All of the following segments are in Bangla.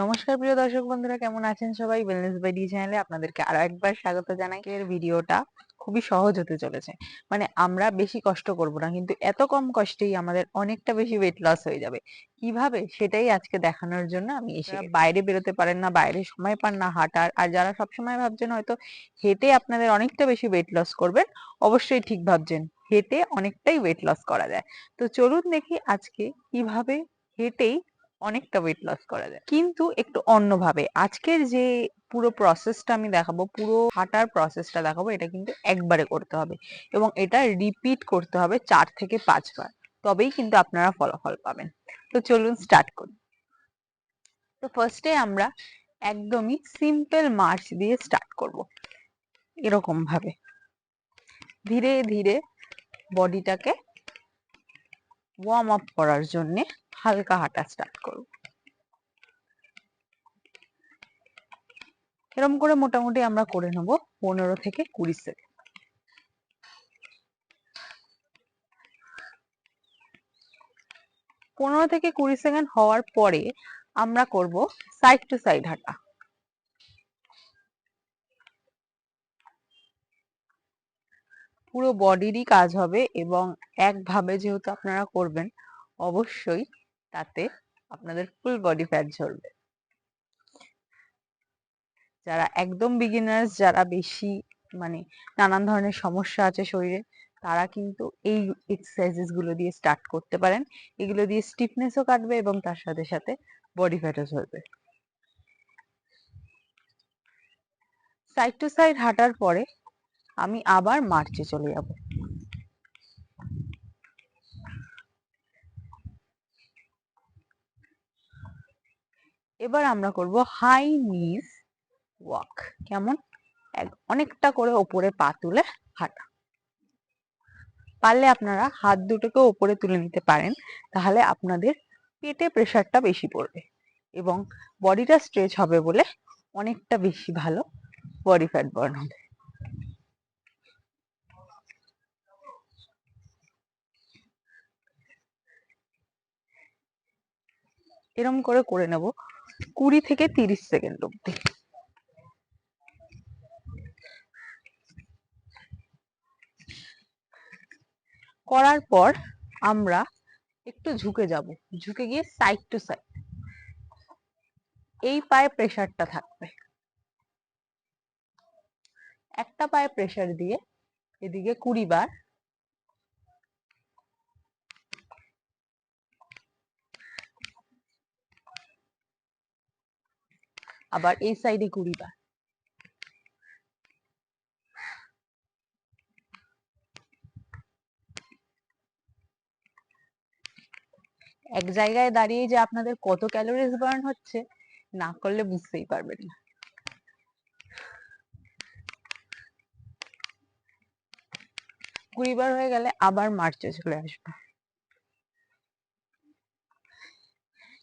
নমস্কার প্রিয় দর্শক বন্ধুরা কেমন আছেন সবাই? ওয়েলনেস বাই ডি চ্যানেলে আপনাদেরকে আরও একবার স্বাগত জানাই। এর ভিডিওটা খুবই সহজ হতে চলেছে। মানে আমরা বেশি কষ্ট করব না কিন্তু এত কম কষ্টেই আমাদের অনেকটা বেশি ওয়েট লস হয়ে যাবে। কীভাবে? সেটাই আজকে দেখানোর জন্য আমি এসে বাইরে বেরোতে পারেন না বাইরে সময় পান না হাঁটার। আর যারা সবসময় ভাবছেন হয়তো হেঁটে আপনাদের অনেকটা বেশি ওয়েট লস করবেন অবশ্যই ঠিক ভাবছেন হেঁটে অনেকটাই ওয়েট লস করা যায়। তো চলুন দেখি আজকে কীভাবে হেঁটেই অনেকটা ওয়েট লস করা যায়। কিন্তু একটু অন্যভাবে, আজকের যে পুরো প্রসেসটা আমি দেখাবো, পুরো হাঁটার প্রসেসটা দেখাবো, এটা কিন্তু একবারে করতে হবে এবং এটা রিপিট করতে হবে চার থেকে পাঁচবার তবেই কিন্তু আপনারা ফলাফল পাবেন। তো চলুন স্টার্ট করি। তো ফার্স্টে আমরা একদমই সিম্পল মার্চ দিয়ে স্টার্ট করব। এরকম ভাবে। ধীরে ধীরে বডিটাকে ওয়ার্ম আপ করার জন্যে হালকা হাঁটা স্টার্ট করব। এরকম করে মোটামুটি আমরা করে নেব পনেরো থেকে কুড়ি সেকেন্ড পনেরো থেকে কুড়ি সেকেন্ড হওয়ার পরে আমরা করব সাইড টু সাইড হাঁটা। পুরো বডিরই কাজ হবে এবং একভাবে যেহেতু আপনারা করবেন, অবশ্যই তাতে আপনাদের ফুল বডি ফ্যাট ঝরবে। যারা একদম বিগিনার্স যারা বেশি মানে নানান ধরনের সমস্যা আছে শরীরে, তারা কিন্তু এই এক্সারসাইজেসগুলো দিয়ে স্টার্ট করতে পারেন। এগুলো দিয়ে স্টিফনেসও কাটবে এবং তার সাথে সাথে বডি ফ্যাটও ঝরবে। সাইড টু সাইড হাঁটার পরে আমি আবার মার্চে চলে যাব। এবার আমরা করব হাই নিস ওয়াক কেমন? অনেকটা করে ওপরে পা তুলে হাঁটা। পারলে আপনারা হাত দুটোকে ওপরে তুলে নিতে পারেন, তাহলে আপনাদের পেটে প্রেশারটা বেশি পড়বে এবং বডিটা স্ট্রেচ হবে বলে অনেকটা বেশি ভালো বডি ফ্যাট বার্ন হবে। এরম করে করে নেব। কুড়ি থেকে তিরিশ সেকেন্ড অব্দি করার পর আমরা একটু ঝুঁকে যাব। ঝুঁকে গিয়ে সাইড টু সাইড এই পায়ে প্রেশারটা থাকবে। একটা পায়ে প্রেশার দিয়ে এদিকে কুড়ি বার আবার এই সাইডে কুড়ি বার এক জায়গায় দাঁড়িয়ে যে আপনাদের কত ক্যালোরিজ বার্ন হচ্ছে, না করলে বুঝতেই পারবেন না। কুড়ি বার হয়ে গেলে আবার মার্চে চলে আসবে।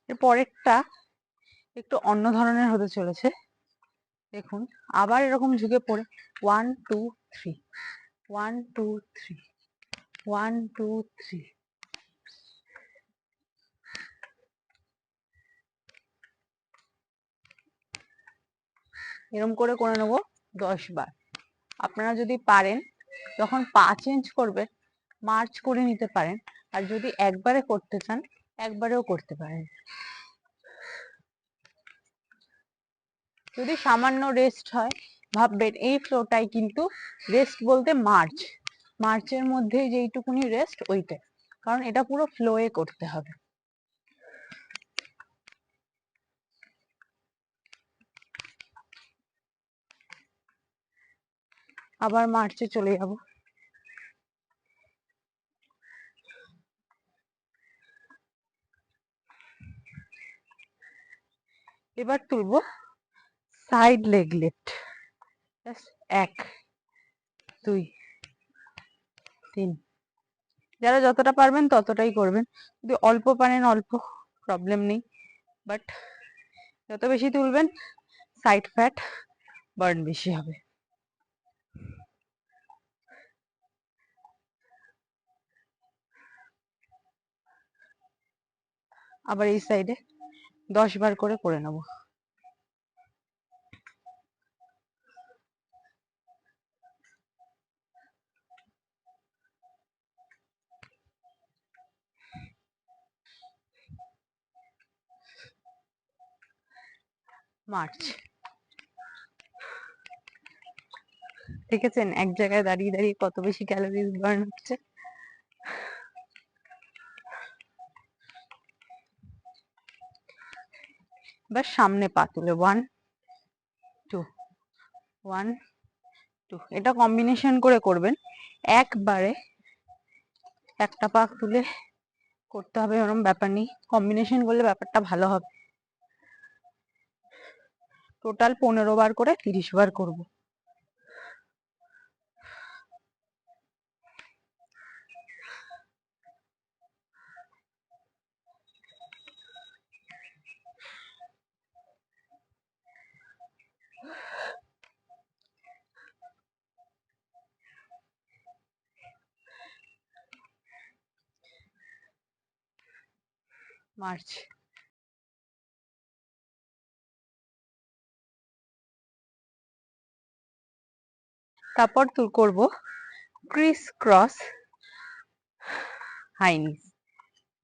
এর পরেরটা একটু অন্য ধরনের হতে চলেছে। দেখুন, আবার এরকম ঝুঁকে পড়ে। One two three one two three one two three এরম করে করে নেব দশ বার। আপনারা যদি পারেন, যখন পা চেঞ্জ করবে মার্চ করে নিতে পারেন। আর যদি একবারে করতে চান, একবারেও করতে পারেন। যদি সামান্য রেস্ট হয়, ভাববেন এই ফ্লোটাই কিন্তু রেস্ট বলতে মার্চ মার্চের মধ্যে যেইটুকুনি রেস্ট ওইটাই, কারণ এটা পুরো ফ্লোয়ে করতে হবে। আবার মার্চে চলে যাব। এবার তুলবো। সাইড লেগ লিফট এক, দুই, তিন। যারা যতটা পারবেন ততটাই করবেন। যদি অল্প পারেন অল্প প্রবলেম নেই। বাট যত বেশি তুলবেন সাইড ফ্যাট বার্ন বেশি হবে। আবার এই সাইডে দশ বার করে করে নেব। মার্চ। দেখেছেন? এক জায়গায় দাঁড়িয়ে দাঁড়িয়ে কত বেশি ক্যালোরিজ বার্ন হচ্ছে। এবার সামনে পা তুলে ওয়ান টু ওয়ান টু এটা কম্বিনেশন করে করবেন। একবারে একটা পা তুলে করতে হবে, এরকম ব্যাপার নেই। কম্বিনেশন করলে ব্যাপারটা ভালো হবে। টোটাল পনেরো বার করে তিরিশ বার করব। মার্চ। তারপর তুই করব criss cross high knees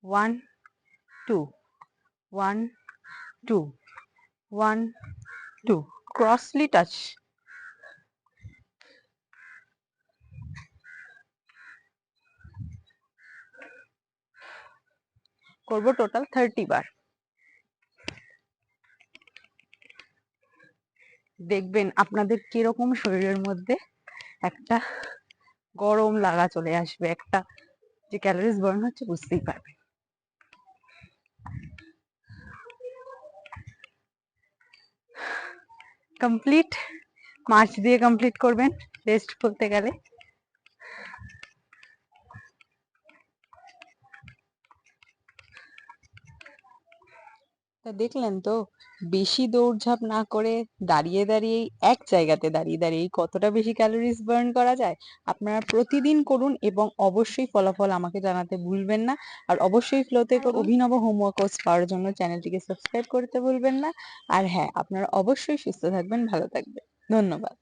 one two one two one two crossly touch করব টোটাল থার্টি বার। দেখবেন আপনাদের কীরকম শরীরের মধ্যে একটা গরম লাগা চলে আসবে, একটা যে ক্যালোরিজ বার্ন হচ্ছে বুঝতেই পারবে। কমপ্লিট মার্চ দিয়ে কমপ্লিট করবেন রেস্ট বলতে গেলে। তা দেখলেন তো? বেশি দৌড়ঝাঁপ না করে দাঁড়িয়ে দাঁড়িয়ে এক জায়গাতে দাঁড়িয়ে দাঁড়িয়ে কতটা বেশি ক্যালোরিজ বার্ন করা যায়? আপনারা প্রতিদিন করুন এবং অবশ্যই ফলাফল আমাকে জানাতে ভুলবেন না। আর অবশ্যই ফ্লোতে অভিনব হোমওয়ার্ক কোর্স পাওয়ার জন্য চ্যানেলটিকে সাবস্ক্রাইব করতে ভুলবেন না। আর হ্যাঁ আপনারা অবশ্যই সুস্থ থাকবেন ভালো থাকবেন। ধন্যবাদ।